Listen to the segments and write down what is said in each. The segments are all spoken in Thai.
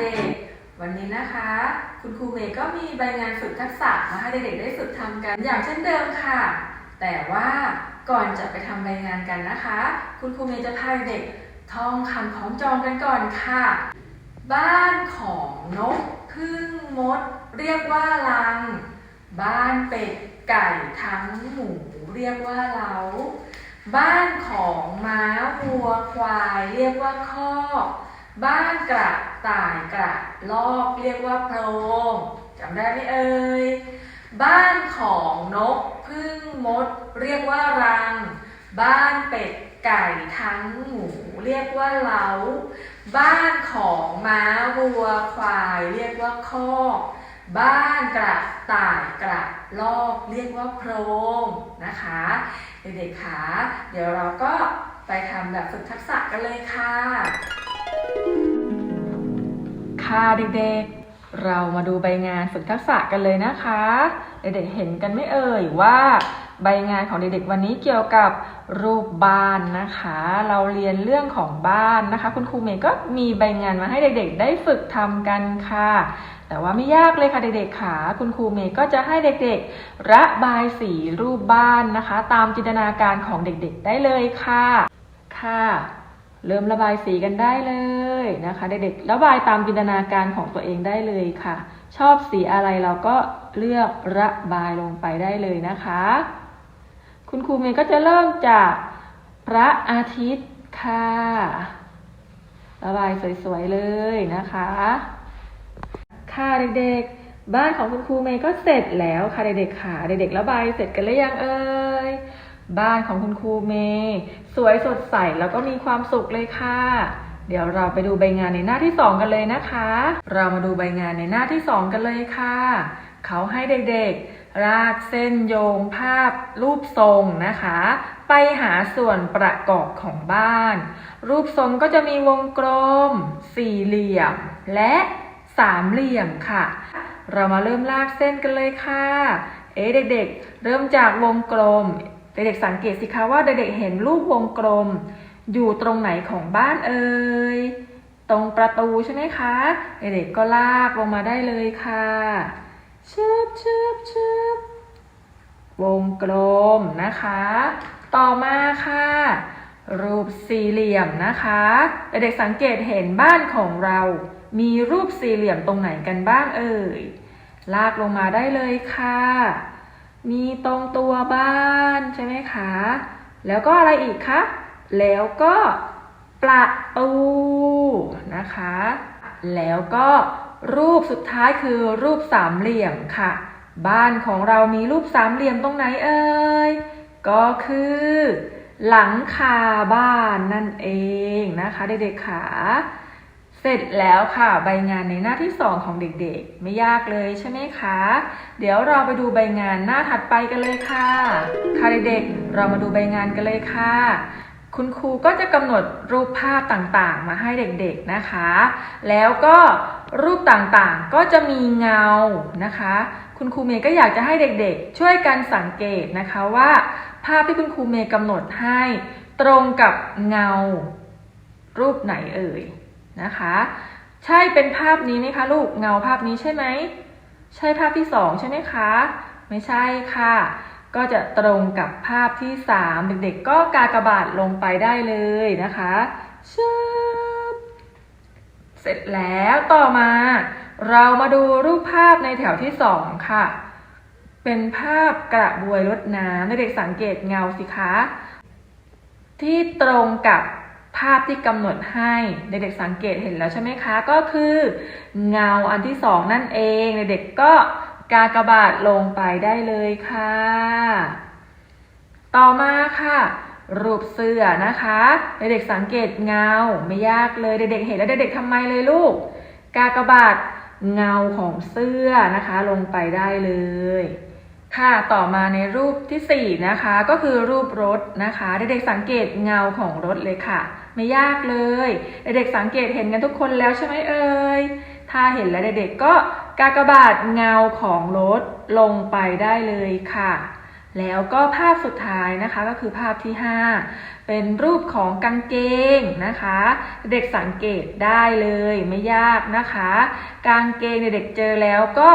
เด็กๆ วันนี้นะคะ คุณครูเมย์ก็มีใบงานฝึกทักษะมาให้เด็กๆได้ฝึกทำกันอย่างเช่นเดิมค่ะ แต่ว่าก่อนจะไปทำใบงานกันนะคะ คุณครูเมย์จะพาเด็กท่องคำของจองกันก่อนค่ะ บ้านของนกพึ่งมด เรียกว่าลัง บ้านเป็ดไก่ทั้งหมูเรียกว่าเล้าบ้านของม้าวัวควาย เรียกว่าคอก บ้านกระต่ายกระลอกเรียกว่าโพรงจำได้ไหมเอ่ยบ้านของนกพึ่งมด เรียกว่ารัง บ้านเป็ดไก่ทั้งหมูเรียกว่าเล้า บ้านของม้าวัวควายเรียกว่าคอกบ้านกระต่ายกระลอกเรียกว่าโพรงนะคะเด็กๆคะเดี๋ยวเราก็ไปทำแบบฝึกทักษะกันเลยค่ะ ค่ะเด็กๆ เรามาดูใบงานฝึกทักษะกันเลยนะคะ เด็กๆเห็นกันไม่เอ่ยว่า ใบงานของเด็กๆวันนี้เกี่ยวกับรูปบ้านนะคะ เราเรียนเรื่องของบ้านนะคะ คุณครูเมย์ก็มีใบงานมาให้เด็กๆ ได้ฝึกทำกันค่ะ แต่ว่าไม่ยากเลยค่ะเด็กๆค่ะคุณครูเมย์ก็จะให้เด็กๆ ระบายสีรูปบ้านนะคะ ตามจินตนาการของเด็กๆ ได้เลยค่ะค่ะ เริ่มระบายสีกันได้เลยนะคะเด็กๆระบายตามจินตนาการของตัวเองได้เลยค่ะ ชอบสีอะไรเราก็เลือกระบายลงไปได้เลยนะคะ คุณครูเมย์ก็จะเริ่มจากพระอาทิตย์ค่ะ ระบายสวยๆเลยนะคะ ค่ะเด็กๆ บ้านของคุณครูเมย์ก็เสร็จแล้วค่ะเด็กๆค่ะเด็กๆระบายเสร็จกันหรือยังเอ่ย บ้านของคุณครูเมย์สวยสดใสแล้วก็มีความสุขเลยค่ะ เดี๋ยวเราไปดูใบงานในหน้าที่สองกันเลยนะคะ เรามาดูใบงานในหน้าที่สองกันเลยค่ะ เขาให้เด็กๆ รากเส้นโยงภาพ รูปทรงนะคะ ไปหาส่วนประกอบของบ้าน รูปทรงก็จะมีวงกลม สี่เหลี่ยม และสามเหลี่ยมค่ะ เรามาเริ่มลากเส้นกันเลยค่ะ เอ๊ะเด็กๆ เริ่มจากวงกลม เด็กๆสังเกตสิคะว่าเด็กๆเห็นรูปวงกลม อยู่ตรงไหนของบ้านเอ่ยตรงประตูใช่ไหมคะเด็กๆก็ลากลงมาได้เลยค่ะชึบชึบชึบวงกลมนะคะ ต่อมาค่ะ รูปสี่เหลี่ยมนะคะเด็กๆสังเกตเห็นบ้านของเรา มีรูปสี่เหลี่ยมตรงไหนกันบ้างเอ่ยลากลงมาได้เลยค่ะ มีตรงตัวบ้านใช่ไหมคะ แล้วก็อะไรอีกคะ แล้วก็ประตูนะคะ แล้วก็รูปสุดท้ายคือรูปสามเหลี่ยมค่ะ บ้านของเรามีรูปสามเหลี่ยมตรงไหนเอ่ย ก็คือ หลังคาบ้านนั่นเองนะคะเด็กๆค่ะ เสร็จแล้วค่ะใบงานในหน้าที่สองของเด็กๆ ไม่ยากเลยใช่ไหมคะ เดี๋ยวเราไปดูใบงานหน้าถัดไปกันเลยค่ะ ค่ะเด็กๆ เรามาดูใบงานกันเลยค่ะ คุณครูก็จะกำหนดรูปภาพต่างๆ มาให้เด็กๆนะคะ แล้วก็รูปต่างๆก็จะมีเงานะคะ คุณครูเมย์ก็อยากจะให้เด็กๆ ช่วยกันสังเกตนะคะว่า ภาพที่คุณครูเมย์กำหนดให้ ตรงกับเงา รูปไหนเอ่ย นะคะ ใช่เป็นภาพนี้ไหมคะลูกเงาภาพนี้ใช่ไหมใช่ภาพที่สองใช่ไหมคะ ไม่ใช่ค่ะ ก็จะตรงกับภาพที่สามเด็กๆ ก็กากบาทลงไปได้เลยนะคะชึบเสร็จแล้วต่อมา เรามาดูรูปภาพในแถวที่สองค่ะ เป็นภาพกระบวยรดน้ำเด็กๆสังเกตเงาสิคะ ที่ตรงกับ ภาพที่กำหนดให้เด็กๆสังเกตเห็นแล้วใช่ไหมคะ ก็คือเงาอันที่สองนั่นเองเด็กๆก็กากบาทลงไปได้เลยค่ะ ต่อมาค่ะ รูปเสื้อนะคะ เด็กๆสังเกตเงาไม่ยากเลยเด็กๆเห็นแล้วเด็กๆทำไมเลยลูก กากบาทเงาของเสื้อนะคะลงไปได้เลย ค่ะ ต่อมาในรูปที่ 4 นะคะ ก็คือรูปรถนะคะ เด็กๆสังเกตเงาของรถเลยค่ะ ไม่ยากเลย เด็กๆสังเกตเห็นกันทุกคนแล้วใช่ไหมเอ่ย ถ้าเห็นแล้วเด็กๆก็กากบาทเงาของรถลงไปได้เลยค่ะ แล้วก็ภาพสุดท้ายนะคะก็คือภาพที่ 5 เป็นรูปของกางเกงนะคะ เด็กสังเกตได้เลยไม่ยากนะคะ กางเกงเด็กๆเจอแล้วก็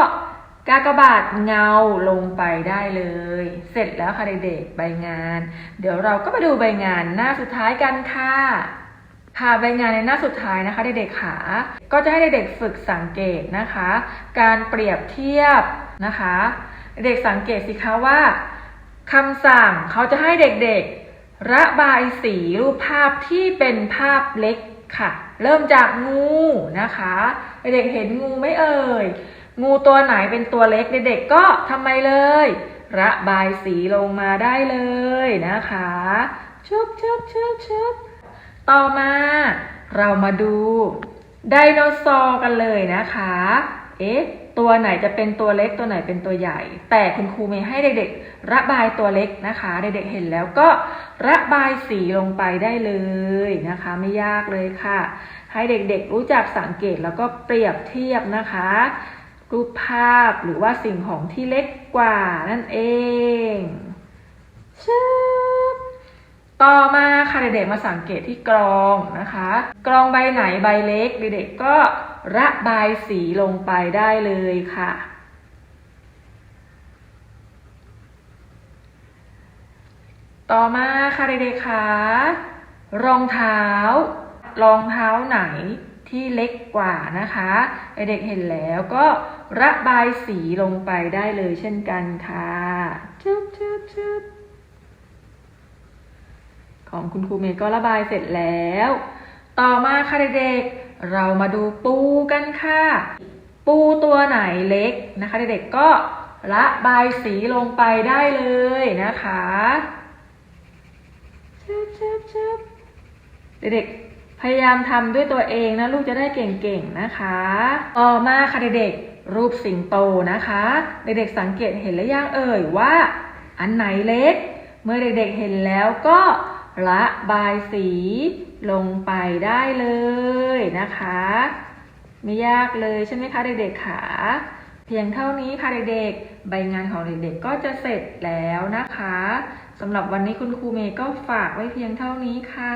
กากบาทเงาลงไปได้เลย เสร็จแล้วค่ะเด็กๆใบงาน เดี๋ยวเราก็ไปดูใบงานหน้าสุดท้ายกันค่ะค่ะใบงานในหน้าสุดท้ายนะคะเด็กๆขาก็จะให้เด็กๆฝึกสังเกตนะคะ การเปรียบเทียบนะคะ เด็กสังเกตสิคะว่าคำสั่งเขาจะให้เด็กๆ ระบายสีรูปภาพที่เป็นภาพเล็กค่ะ เริ่มจากงูนะคะ เด็กเห็นงูไม่เอ่ย งูตัวไหนเป็นตัวเล็กเด็กๆก็ทำไมเลย ระบายสีลงมาได้เลยนะคะชุบชุบชุบชุบต่อมา เรามาดูไดโนเสาร์กันเลยนะคะ เอ๊ะ ตัวไหนจะเป็นตัวเล็กตัวไหนเป็นตัวใหญ่ แต่คุณครูมีให้เด็กๆ ระบายตัวเล็กนะคะ เด็กๆเห็นแล้วก็ระบายสีลงไปได้เลยนะคะ ไม่ยากเลยค่ะ ให้เด็กๆรู้จักสังเกตแล้วก็เปรียบเทียบนะคะ รูปภาพหรือว่าสิ่งของที่เล็กกว่านั่นเองชึบต่อมาค่ะเด็กๆมาสังเกตที่กรองนะคะ กรองใบไหนใบเล็กเด็กๆก็ระบายสีลงไปได้เลยค่ะต่อมาค่ะเด็กๆคะรองเท้า รองเท้าไหน ที่เล็กกว่านะคะเด็กเห็นแล้วก็ระบายสีลงไปได้เลยเช่นกันค่ะชึบชึบชึบของคุณครูเมย์ก็ระบายเสร็จแล้ว ต่อมาค่ะเด็กๆ เรามาดูปูกันค่ะ ปูตัวไหนเล็กนะคะเด็กๆก็ระบายสีลงไปได้เลยนะคะชึบชึบชึบเด็กๆ พยายามทำด้วยตัวเองนะลูกจะได้เก่งๆนะคะ ต่อมาค่ะเด็กๆรูปสิงโตนะคะ เด็กๆสังเกตเห็นหรือยังเอ่ยว่า อันไหนเล็ก เมื่อเด็กๆเห็นแล้วก็ระบายสีลงไปได้เลยนะคะ ไม่ยากเลยใช่ไหมคะเด็กๆขาเพียงเท่านี้ค่ะเด็กๆ ใบงานของเด็กๆ ก็จะเสร็จแล้วนะคะสำหรับวันนี้คุณครูเมย์ก็ฝากไว้เพียงเท่านี้ค่ะ